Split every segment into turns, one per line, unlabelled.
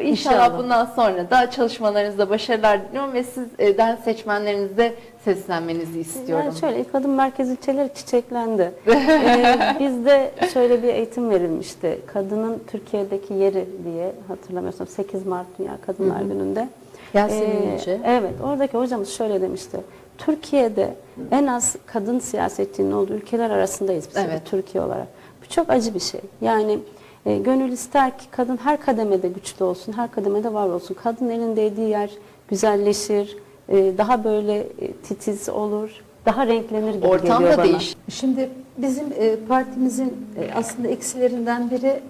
İnşallah,
İnşallah.
bundan sonra da çalışmalarınızda başarılar diliyorum ve sizden seçmenlerinize seslenmenizi istiyorum.
Yani şöyle kadın merkez ilçeleri çiçeklendi. ee, bizde şöyle bir eğitim verilmişti. Kadının Türkiye'deki yeri diye hatırlamıyorsam 8 Mart Dünya Kadınlar Günü'nde.
Yasemin
Ee,
İnce.
Evet, oradaki hocamız şöyle demişti. Türkiye'de en az kadın siyasetçinin olduğu ülkeler arasındayız biz
Evet.
Türkiye olarak. Bu çok acı bir şey. Yani e, gönül ister ki kadın her kademede güçlü olsun, her kademede var olsun. Kadın elin değdiği yer güzelleşir, e, daha böyle e, titiz olur, daha renklenir gibi
Ortam
geliyor
da
bana.
değişir.
Şimdi bizim e, partimizin e, aslında eksilerinden biri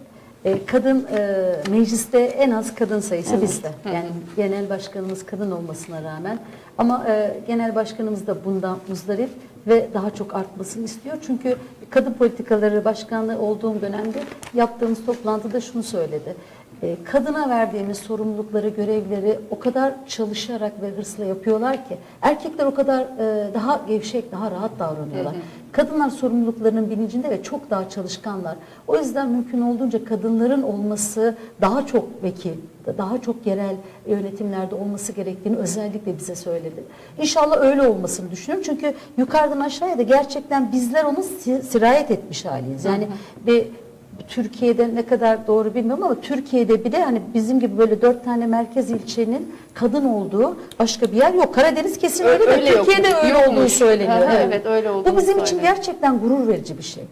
e, kadın e, mecliste en az kadın sayısı bizde. Yani genel başkanımız kadın olmasına rağmen ama e, genel başkanımız da bundan muzdarip ve daha çok artmasını istiyor. Çünkü kadın politikaları başkanlığı olduğum dönemde yaptığımız toplantıda şunu söyledi. E, kadına verdiğimiz sorumlulukları, görevleri o kadar çalışarak ve hırsla yapıyorlar ki erkekler o kadar e, daha gevşek, daha rahat davranıyorlar. Kadınlar sorumluluklarının bilincinde ve çok daha çalışkanlar. O yüzden mümkün olduğunca kadınların olması daha çok vekil, daha çok yerel yönetimlerde olması gerektiğini özellikle bize söyledi. İnşallah öyle olmasını düşünüyorum. Çünkü yukarıdan aşağıya da gerçekten bizler onu si- sirayet etmiş haliyiz. Yani bir Türkiye'de ne kadar doğru bilmiyorum ama Türkiye'de bir de hani bizim gibi böyle dört tane merkez ilçenin kadın olduğu başka bir yer yok. Karadeniz kesin
Ö-
öyle, de
öyle
Türkiye'de
yokmuş,
öyle olduğu
yokmuş.
söyleniyor.
Aha, evet, öyle olduğunu
Bu bizim için
söyleniyor.
gerçekten gurur verici bir şey.